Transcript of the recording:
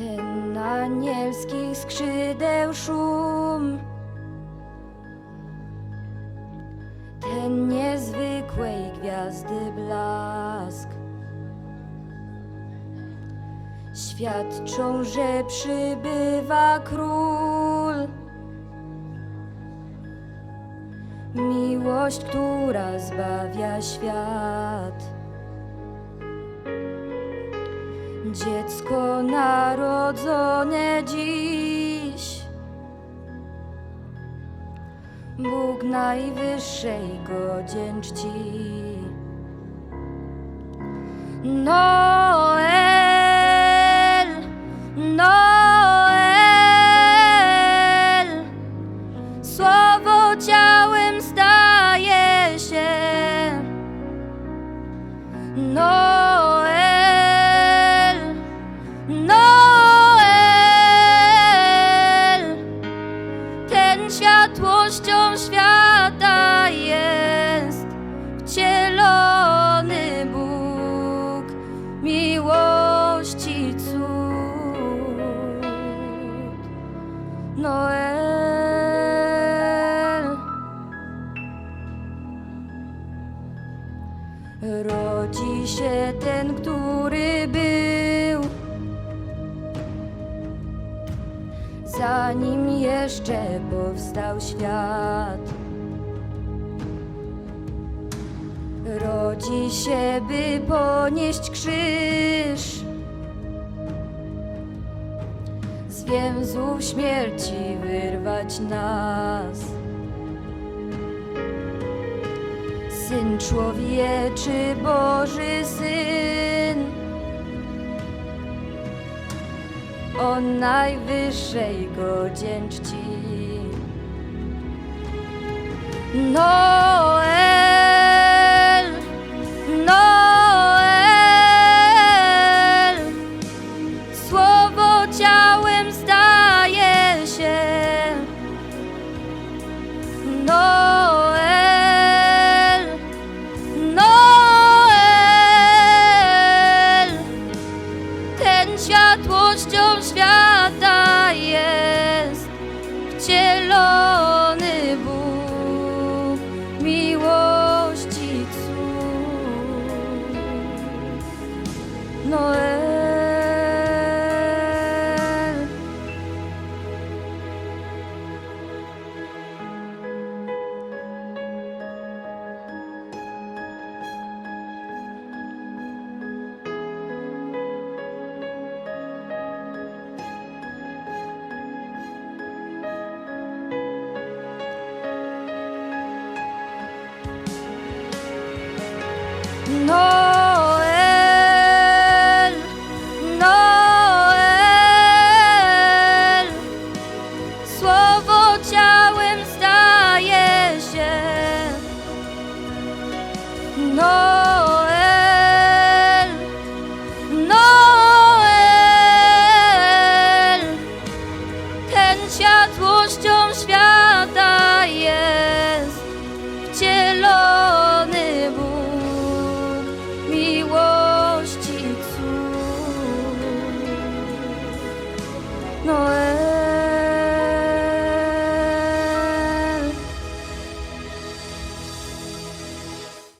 Ten anielskich skrzydeł szum. Ten niezwykłej gwiazdy blask. Świadczą, że przybywa król. Miłość, która zbawia świat Dziecko narodzone dziś. Bóg najwyższej godzien czci Noel, Noel. Rodzi się ten, który był, zanim jeszcze powstał świat. Rodzi się, by ponieść krzyż, z więzów śmierci wyrwać nas. Syn człowieczy, Boży Syn, o najwyższej godzien czci. Noel, Noel. Noel, Noel, Noel, ten światłością świata jest wcielony Bóg miłości cud. Noel.